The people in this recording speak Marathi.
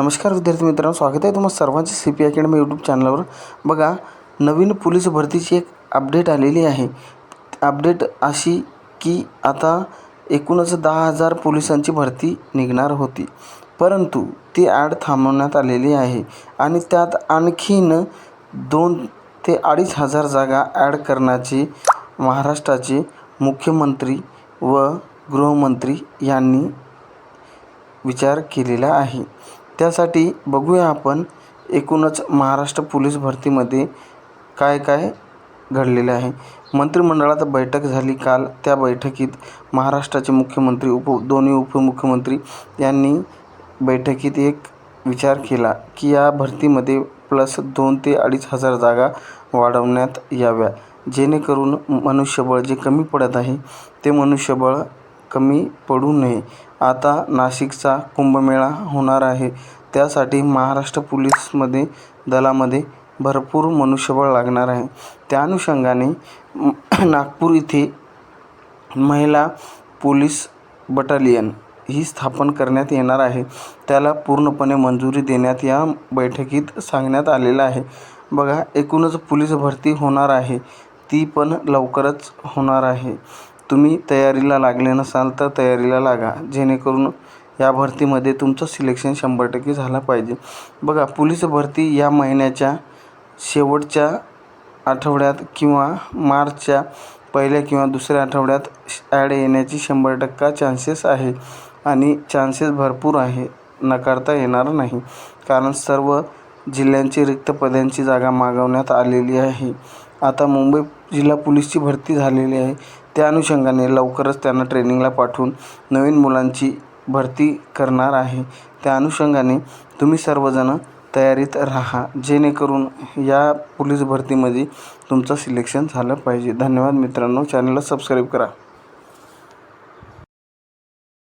नमस्कार विद्यार्थी मित्रांनो स्वागत आहे तुम्हाला सर्वांचे सी पी अकॅडमी यूट्यूब चॅनलवर बघा नवीन पोलीस भरतीची एक अपडेट आलेली आहे. अपडेट अशी की आता एकूणच दहा हजार पोलिसांची भरती निघणार होती. परंतु ती ॲड थांबवण्यात आलेली आहे आणि त्यात आणखीन दोन ते अडीच हजार जागा ॲड करण्याची महाराष्ट्राचे मुख्यमंत्री व गृहमंत्री यांनी विचार केलेला आहे. त्यासाठी बघूया आपण एकूणच महाराष्ट्र पोलीस भरतीमध्ये काय काय घडलेले आहे. मंत्रिमंडळात बैठक झाली. काल त्या बैठकीत महाराष्ट्राचे मुख्यमंत्री उप दोन्ही उपमुख्यमंत्री यांनी बैठकीत एक विचार केला की या भरतीमध्ये प्लस दोन ते अडीच हजार जागा वाढवण्यात याव्या. जेणेकरून मनुष्यबळ जे कमी पडत आहे ते मनुष्यबळ कमी पडू नये. आता नाशिकचा कुंभमेळा होणार आहे. त्यासाठी महाराष्ट्र पुलिसमध्ये दलामध्ये भरपूर मनुष्यबळ लागणार आहे. त्या अनुषंगाने नागपूर इथे महिला पोलीस बटालियन ही स्थापन करण्यात येणार आहे. त्याला पूर्णपणे मंजुरी देण्यात या बैठकीत सांगण्यात आलेलं आहे. बघा एकूणच पोलीस भरती होणार आहे. ती पण लवकरच होणार आहे. तुम्ही तयारीला लागले नसाल तर तयारीला लागा. जेणेकरून या भरतीमध्ये तुमचं सिलेक्शन शंभर टक्के झाला पाहिजे. बघा पोलीस भरती या महिन्याच्या शेवटच्या आठवड्यात किंवा मार्चच्या पहिल्या किंवा दुसऱ्या आठवड्यात ॲड येण्याची शंभर टक्का चान्सेस आहे आणि चान्सेस भरपूर आहे. नकारता येणार नाही. कारण सर्व जिल्ह्यांची रिक्त पदांची जागा मागवण्यात आलेली आहे. आता मुंबई जिल्हा पोलीसची भरती झालेली आहे. त्या अनुषंगाने लवकरच त्यांना ट्रेनिंगला पाठवून नवीन मुलांची भरती करणार आहे. त्या अनुषंगाने तुम्ही सर्वजणं तयारीत राहा. जेणेकरून या पोलीस भरतीमध्ये तुमचं सिलेक्शन झालं पाहिजे. धन्यवाद मित्रांनो. चॅनलला सबस्क्राईब करा.